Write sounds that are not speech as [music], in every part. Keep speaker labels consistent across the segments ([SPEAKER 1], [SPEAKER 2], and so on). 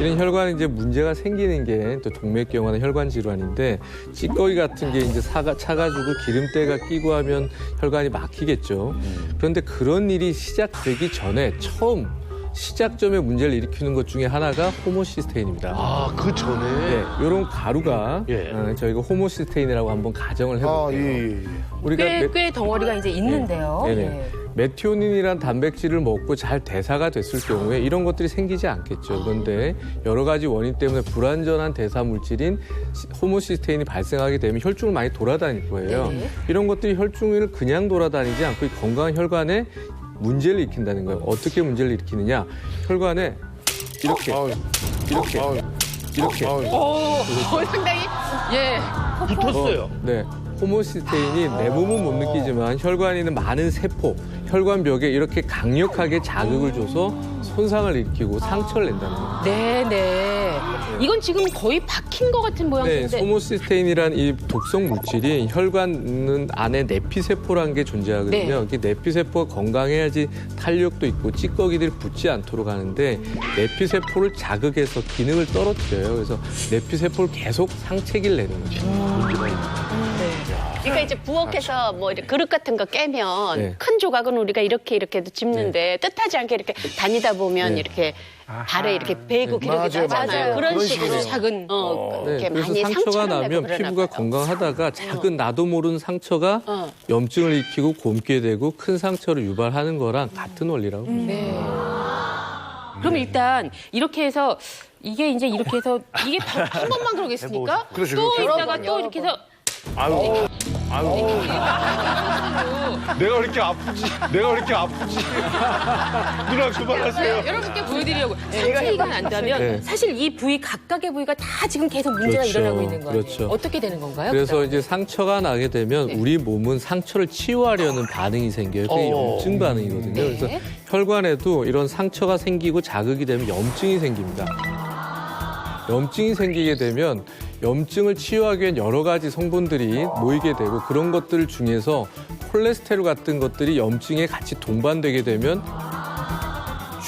[SPEAKER 1] 이런 혈관에 이제 문제가 생기는 게 또 동맥경화나 혈관 질환인데 찌꺼기 같은 게 이제 사가 차가지고 기름때가 끼고 하면 혈관이 막히겠죠. 그런데 그런 일이 시작되기 전에 처음 시작점에 문제를 일으키는 것 중에 하나가 호모시스테인입니다.
[SPEAKER 2] 아, 그 전에?
[SPEAKER 1] 네, 이런 가루가
[SPEAKER 2] 예.
[SPEAKER 1] 어, 저희가 호모시스테인이라고 한번 가정을
[SPEAKER 2] 아,
[SPEAKER 1] 해볼게요.
[SPEAKER 2] 예, 예.
[SPEAKER 1] 우리가
[SPEAKER 3] 꽤,
[SPEAKER 1] 메-
[SPEAKER 3] 꽤 덩어리가 이제 있는데요.
[SPEAKER 1] 네 네.
[SPEAKER 3] 예.
[SPEAKER 1] 메티오닌이란 단백질을 먹고 잘 대사가 됐을 경우에 이런 것들이 생기지 않겠죠. 그런데 여러 가지 원인 때문에 불완전한 대사 물질인 시- 호모시스테인이 발생하게 되면 혈중을 많이 돌아다닐 거예요.
[SPEAKER 3] 네.
[SPEAKER 1] 이런 것들이 혈중을 그냥 돌아다니지 않고 이 건강한 혈관에 문제를 일으킨다는 거예요. 어떻게 문제를 일으키느냐? 혈관에 이렇게 이렇게 이렇게.
[SPEAKER 3] 오, 상당히 예.
[SPEAKER 2] 붙었어요.
[SPEAKER 1] 네. 호모시스테인이 내 몸은 못 느끼지만 혈관에 있는 많은 세포, 혈관벽에 이렇게 강력하게 자극을 줘서 손상을 일으키고 상처를 낸다는 거예요.
[SPEAKER 3] 네, 네. 이건 지금 거의 박힌 것 같은
[SPEAKER 1] 네,
[SPEAKER 3] 모양인데.
[SPEAKER 1] 호모시스테인이란 이 독성 물질이 혈관 안에 내피세포라는 게 존재하거든요.
[SPEAKER 3] 네.
[SPEAKER 1] 이 내피세포가 건강해야지 탄력도 있고 찌꺼기들이 붙지 않도록 하는데 내피세포를 자극해서 기능을 떨어뜨려요. 그래서 내피세포를 계속 상체기를 내는 거죠.
[SPEAKER 4] 그러니까 이제 부엌에서 뭐 이렇게 그릇 같은 거 깨면
[SPEAKER 1] 네.
[SPEAKER 4] 큰 조각은 우리가 이렇게 이렇게도 집는데 뜻하지 않게 이렇게 다니다 보면
[SPEAKER 1] 네.
[SPEAKER 4] 이렇게 발에 이렇게 베고
[SPEAKER 1] 네.
[SPEAKER 4] 기러기도
[SPEAKER 2] 맞아요,
[SPEAKER 4] 하잖아요.
[SPEAKER 2] 맞아요.
[SPEAKER 4] 그런
[SPEAKER 2] 그런
[SPEAKER 4] 식으로.
[SPEAKER 3] 작은
[SPEAKER 4] 어,
[SPEAKER 1] 네,
[SPEAKER 4] 이렇게
[SPEAKER 1] 그래서
[SPEAKER 4] 많이
[SPEAKER 1] 상처가 나면 피부가
[SPEAKER 4] 봐요.
[SPEAKER 1] 건강하다가 작은 나도 모르는 상처가
[SPEAKER 4] 어.
[SPEAKER 1] 염증을 일으키고 곪게 되고 큰 상처를 유발하는 거랑 같은 원리라고 봅니다.
[SPEAKER 3] 네. 그럼 일단 이렇게 해서 이게 이제 이렇게 해서 이게 더- 한 번만 그러겠습니까?
[SPEAKER 2] 그렇죠,
[SPEAKER 3] 또
[SPEAKER 2] 그렇죠.
[SPEAKER 3] 이따가 또 이렇게 해서
[SPEAKER 2] 아유, 아유. [laughs] 내가 왜 이렇게 아프지? 내가 왜 이렇게 아프지? [laughs] 누나 그만하세요.
[SPEAKER 3] 네, 여러분께 보여드리려고 상체가 난다면
[SPEAKER 1] 네.
[SPEAKER 3] 사실 이 부위 각각의 부위가 다 지금 계속 문제가
[SPEAKER 1] 그렇죠.
[SPEAKER 3] 일어나고 있는 거예요.
[SPEAKER 1] 그렇죠.
[SPEAKER 3] 어떻게 되는 건가요?
[SPEAKER 1] 그래서
[SPEAKER 3] 그다음에?
[SPEAKER 1] 이제 상처가 나게 되면
[SPEAKER 3] 네.
[SPEAKER 1] 우리 몸은 상처를 치유하려는 반응이 생겨요. 그게
[SPEAKER 2] 어.
[SPEAKER 1] 염증 반응이거든요.
[SPEAKER 3] 네.
[SPEAKER 1] 그래서 혈관에도 이런 상처가 생기고 자극이 되면 염증이 생깁니다. 염증이 생기게 되면 염증을 치유하기 위한 여러 가지 성분들이 모이게 되고 그런 것들 중에서 콜레스테롤 같은 것들이 염증에 같이 동반되게 되면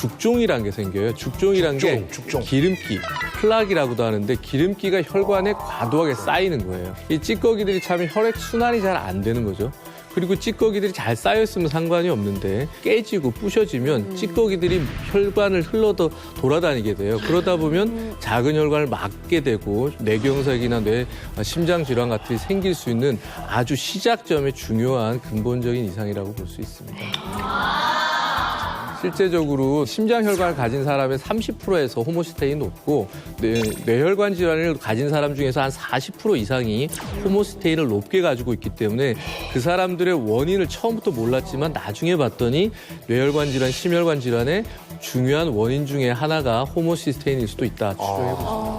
[SPEAKER 1] 죽종이라는 게 생겨요. 죽종이라는 게
[SPEAKER 2] 죽종, 죽종.
[SPEAKER 1] 기름기, 플락이라고도 하는데 기름기가 혈관에 과도하게 쌓이는 거예요. 이 찌꺼기들이 차면 혈액 순환이 잘 안 되는 거죠. 그리고 찌꺼기들이 잘 쌓여 있으면 상관이 없는데 깨지고 부셔지면 찌꺼기들이 혈관을 흘러도 돌아다니게 돼요. 그러다 보면 작은 혈관을 막게 되고 뇌경색이나 뇌 아, 심장 질환 같은 게 생길 수 있는 아주 시작점의 중요한 근본적인 이상이라고 볼 수 있습니다. 실제적으로 심장 혈관을 가진 사람의 30%에서 호모시스테인이 높고 뇌, 뇌혈관 질환을 가진 사람 중에서 한 40% 이상이 호모시스테인을 높게 가지고 있기 때문에 그 사람들의 원인을 처음부터 몰랐지만 나중에 봤더니 뇌혈관 질환, 심혈관 질환의 중요한 원인 중에 하나가 호모시스테인일 수도 있다 추정해 봅니다.